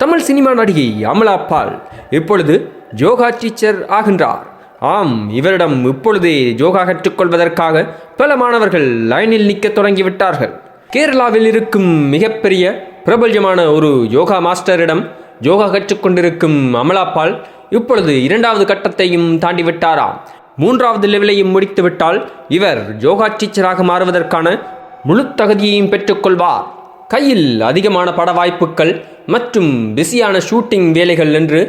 Tamil cinema நடிகை அமலா பால். இப்பொழுது yoga teacher ஆகின்றார். ஆம் இவரிடம் இப்பொழுதே யோகா கற்றுக்கொள்வதற்காக பல மாணவர்கள் லைனில் நிற்க தொடங்கிவிட்டார்கள். கேரளாவில் இருக்கும் மிகப்பெரிய பிரபல்யமான ஒரு யோகா மாஸ்டரிடம் யோகா கற்றுக்கொண்டிருக்கும் அமலா பால் இப்பொழுது இரண்டாவது கட்டத்தையும் தாண்டி விட்டாராம் மூன்றாவது லெவலையும் முடித்துவிட்டால் இவர் யோகா டீச்சராக மாறுவதற்கான முழு தகுதியையும் பெற்றுக்கொள்வார் கையில் அதிகமான பட வாய்ப்புகள் மற்றும் பிஸியான ஷூட்டிங் வேலைகள் என்று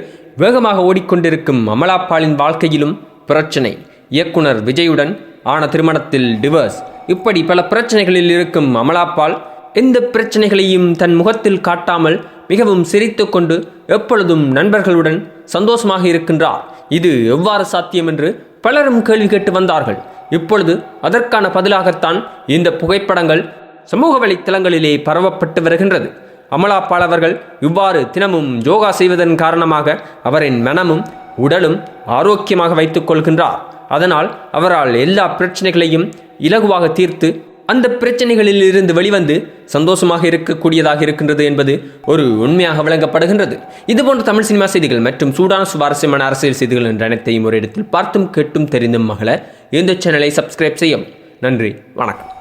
வேகமாக ஓடிக்கொண்டிருக்கும் அமலாப்பாலின் வாழ்க்கையிலும் பிரச்சனை. இயக்குனர் விஜயுடன் ஆன திருமணத்தில் டிவர்ஸ் இப்படி பல பிரச்சனைகளில் இருக்கும் அமலாப்பால் எந்த பிரச்சனைகளையும் தன் முகத்தில் காட்டாமல் மிகவும் சிரித்துக்கொண்டு எப்பொழுதும் நண்பர்களுடன் சந்தோஷமாக இருக்கின்றார். இது எவ்வாறு சாத்தியம் என்று பலரும் கேள்வி கேட்டு வந்தார்கள். இப்பொழுது அதற்கான பதிலாகத்தான் இந்த புகைப்படங்கள் சமூக வலைத்தளங்களிலே பரவப்பட்டு வருகின்றது. அமலாபால் அவர்கள் இவ்வாறு தினமும் யோகா செய்வதன் காரணமாக அவரின் மனமும் உடலும் ஆரோக்கியமாக வைத்துக் கொள்கின்றார். அதனால் அவரால் எல்லா பிரச்சனைகளையும் இலகுவாக தீர்த்து அந்த பிரச்சனைகளில் இருந்து வெளிவந்து சந்தோஷமாக இருக்கக்கூடியதாக இருக்கின்றது என்பது ஒரு உண்மையாக விளங்கப்படுகின்றது. இதுபோன்ற தமிழ் சினிமா செய்திகள் மற்றும் சூடான சுவாரஸ்யமான அரசியல் செய்திகள் என்ற அனைத்தையும் ஒரு இடத்தில் பார்த்தும் கேட்டும் தெரிந்தும் மகள இந்த சேனலை சப்ஸ்கிரைப் செய்யும் நன்றி வணக்கம்.